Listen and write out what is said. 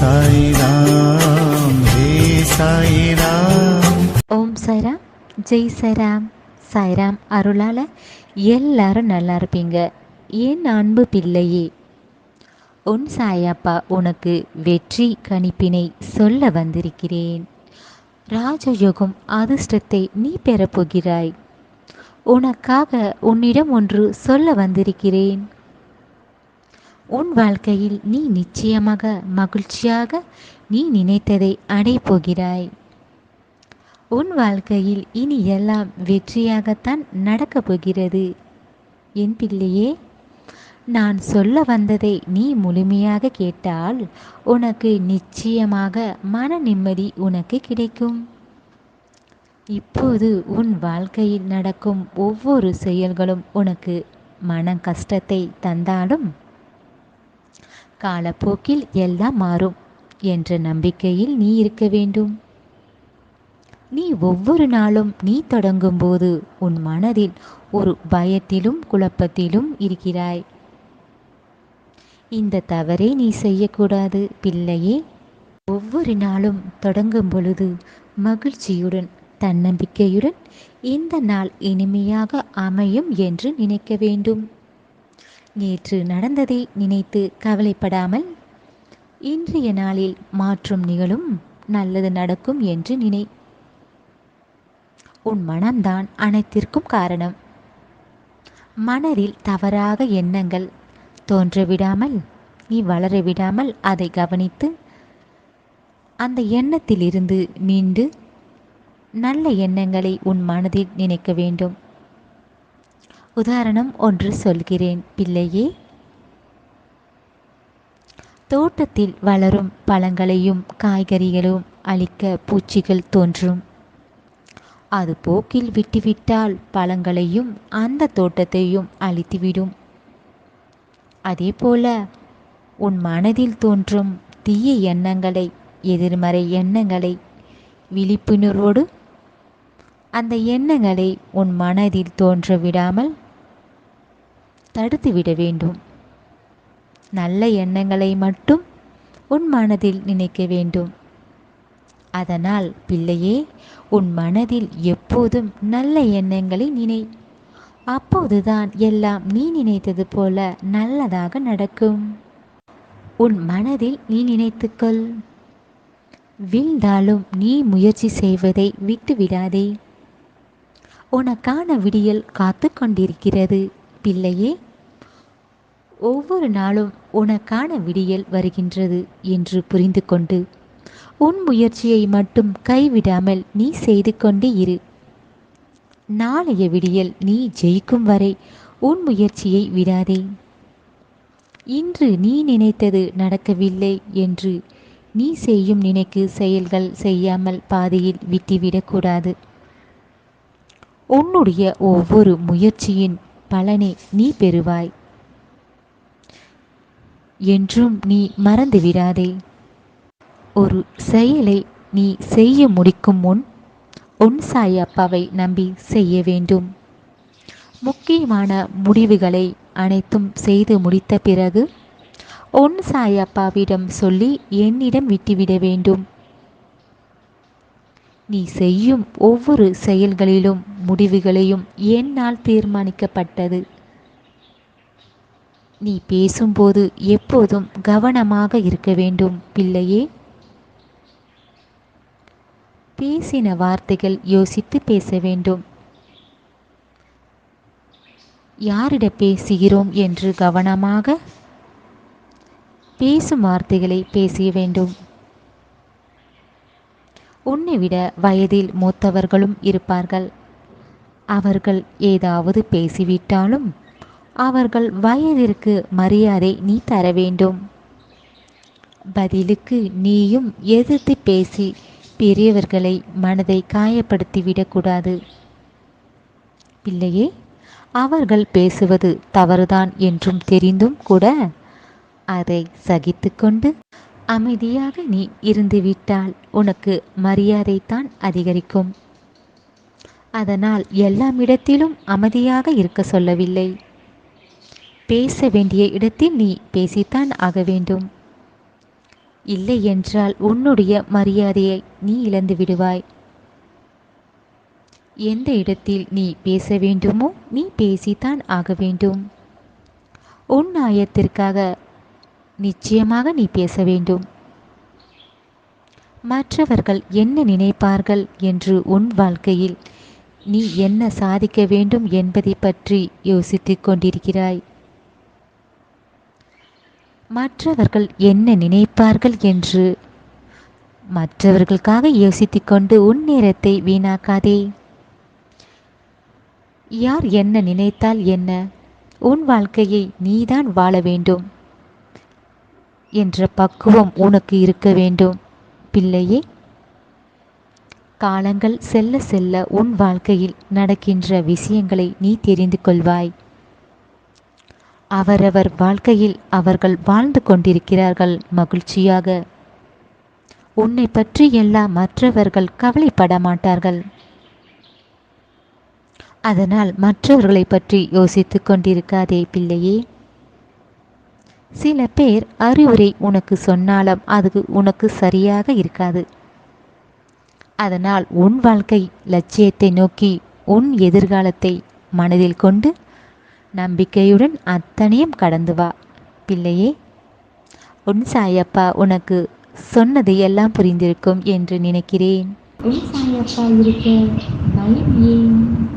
சாய்ராம் ஹே சாய்ராம் ஓம் சாய்ராம் ஜெய் சாய்ராம். சாய்ராம் அருளால் எல்லாரும் நல்லா இருப்பீங்க. என் அன்பு பிள்ளையே? உன் சாயப்பா உனக்கு வெற்றி கணிப்பினை சொல்ல வந்திருக்கிறேன். ராஜயோகம் அதிர்ஷ்டத்தை நீ பெறப்போகிறாய். உனக்காக உன்னிடம் ஒன்று சொல்ல வந்திருக்கிறேன். உன் வாழ்க்கையில் நீ நிச்சயமாக மகிழ்ச்சியாக நீ நினைத்ததை அடைப்போகிறாய் உன் வாழ்க்கையில் இனி எல்லாம் வெற்றியாகத்தான் நடக்கப் போகிறது. என் பிள்ளையே நான் சொல்ல வந்ததை நீ முழுமையாக கேட்டால் உனக்கு நிச்சயமாக மன நிம்மதி உனக்கு கிடைக்கும். இப்போது உன் வாழ்க்கையில் நடக்கும் ஒவ்வொரு செயல்களும் உனக்கு மன கஷ்டத்தை தந்தாலும் காலப்போக்கில் எல்லாம் மாறும் என்ற நம்பிக்கையில் நீ இருக்க வேண்டும். நீ ஒவ்வொரு நாளும் நீ தொடங்கும்போது உன் மனதில் ஒரு பயத்திலும் குழப்பத்திலும் இருக்கிறாய். இந்த தவறை நீ செய்யக்கூடாது. பிள்ளையே ஒவ்வொரு நாளும் தொடங்கும் பொழுது மகிழ்ச்சியுடன் தன்னம்பிக்கையுடன் இந்த நாள் இனிமையாக அமையும் என்று நினைக்க வேண்டும். நேற்று நடந்ததை நினைத்து கவலைப்படாமல் இன்றைய நாளில் மாற்றம் நிகழும் நல்லது நடக்கும் என்று நினை. உன் மனம்தான் அனைத்திற்கும் காரணம். மனதில் தவறாக எண்ணங்கள் தோன்ற விடாமல் நீ வளர விடாமல் அதை கவனித்து அந்த எண்ணத்திலிருந்து மீண்டு நல்ல எண்ணங்களை உன் மனதில் நினைக்க வேண்டும். உதாரணம் ஒன்று சொல்கிறேன் பிள்ளையே. தோட்டத்தில் வளரும் பழங்களையும் காய்கறிகளும் அழிக்க பூச்சிகள் தோன்றும். அது போக்கில் விட்டுவிட்டால் பழங்களையும் அந்த தோட்டத்தையும் அழித்துவிடும். அதேபோல உன் மனதில் தோன்றும் தீய எண்ணங்களை எதிர்மறை எண்ணங்களை விழிப்புணர்வோடு அந்த எண்ணங்களை உன் மனதில் தோன்ற விடாமல் தடுத்துவிட வேண்டும். நல்ல எண்ணங்களை மட்டும் உன் மனதில் நினைக்க வேண்டும். அதனால் பிள்ளையே உன் மனதில் எப்போதும் நல்ல எண்ணங்களை நினை. அப்போதுதான் எல்லாம் நீ நினைத்தது போல நல்லதாக நடக்கும். உன் மனதில் நீ நினைத்துக்கொள். வீழ்ந்தாலும் நீ முயற்சி செய்வதை விட்டு விடாதே. உனக்கான விடியல் காத்து கொண்டிருக்கிறது பிள்ளையே. ஒவ்வொரு நாளும் உனக்கான விடியல் வருகின்றது என்று புரிந்து கொண்டு உன் முயற்சியை மட்டும் கைவிடாமல் நீ செய்து கொண்டே இரு. நாளைய விடியல் நீ ஜெயிக்கும் வரை உன் முயற்சியை விடாதே. இன்று நீ நினைத்தது நடக்கவில்லை என்று நீ செய்யும் நினைக்கு செயல்கள் செய்யாமல் பாதையில் விட்டுவிடக்கூடாது உன்னுடைய ஒவ்வொரு முயற்சியின் பலனை நீ பெறுவாய். என்றும் நீ மறந்துவிடாதே. ஒரு செயலை நீ செய்ய முடிக்கும் முன் உன் சாய் அப்பாவை நம்பி செய்ய வேண்டும். முக்கியமான முடிவுகளை அனைத்தும் செய்து முடித்த பிறகு உன் சாய் அப்பாவிடம் சொல்லி என்னிடம் விட்டுவிட வேண்டும். நீ செய்யும் ஒவ்வொரு செயல்களிலும் முடிவுகளையும் என்னால் தீர்மானிக்கப்பட்டது. நீ பேசும்போது எப்போதும் கவனமாக இருக்க வேண்டும் பிள்ளையே. பேசின வார்த்தைகள் யோசித்து பேச வேண்டும். யாரிட பேசுகிறோம் என்று கவனமாக பேசும் வார்த்தைகளை பேசிய வேண்டும். உன்னை விட வயதில் மூத்தவர்களும் இருப்பார்கள். அவர்கள் ஏதாவது பேசிவிட்டாலும் அவர்கள் வயதிற்கு மரியாதை நீ தர வேண்டும். பதிலுக்கு நீயும் எதிர்த்து பேசி பெரியவர்களை மனதை காயப்படுத்திவிடக்கூடாது பிள்ளையே அவர்கள் பேசுவது தவறுதான் என்றும் தெரிந்தும் கூட அதை சகித்துக்கொண்டு அமைதியாக நீ இருந்துவிட்டால் உனக்கு மரியாதைத்தான் அதிகரிக்கும். அதனால் எல்லாமிடத்திலும் அமைதியாக இருக்க சொல்லவில்லை. பேச வேண்டிய இடத்தில் நீ பேசித்தான் ஆக வேண்டும். இல்லை என்றால் உன்னுடைய மரியாதையை நீ இழந்து விடுவாய். எந்த இடத்தில் நீ பேச வேண்டுமோ நீ பேசித்தான் ஆக வேண்டும். உன் ஆயத்திற்காக நிச்சயமாக நீ பேச வேண்டும். மற்றவர்கள் என்ன நினைப்பார்கள் என்று உன் வாழ்க்கையில் நீ என்ன சாதிக்க வேண்டும் என்பதை பற்றி யோசித்துக் கொண்டிருக்கிறாய். மற்றவர்கள் என்ன நினைப்பார்கள் என்று? மற்றவர்களுக்காக யோசித்து கொண்டு உன் நேரத்தை வீணாக்காதே. யார் என்ன நினைத்தால் என்ன? உன் வாழ்க்கையை நீதான் வாழ வேண்டும் என்ற பக்குவம் உனக்கு இருக்க வேண்டும். பிள்ளையே காலங்கள் செல்ல செல்ல உன் வாழ்க்கையில் நடக்கின்ற விஷயங்களை நீ தெரிந்து கொள்வாய். அவரவர் வாழ்க்கையில் அவர்கள் வாழ்ந்து கொண்டிருக்கிறார்கள் மகிழ்ச்சியாக. உன்னை பற்றி எல்லாம் மற்றவர்கள் கவலைப்பட மாட்டார்கள். அதனால் மற்றவர்களை பற்றி யோசித்துக் கொண்டிருக்காதே பிள்ளையே. சில பேர் அறிவுரை உனக்கு சொன்னாலும் அது உனக்கு சரியாக இருக்காது. அதனால் உன் வாழ்க்கை லட்சியத்தை நோக்கி உன் எதிர்காலத்தை மனதில் கொண்டு நம்பிக்கையுடன் அத்தனையும் கடந்து வா. பிள்ளையே உன் சாயப்பா உனக்கு சொன்னது எல்லாம் புரிந்திருக்கும் என்று நினைக்கிறேன். உன் சாயப்பா இருக்க பயம் ஏன்?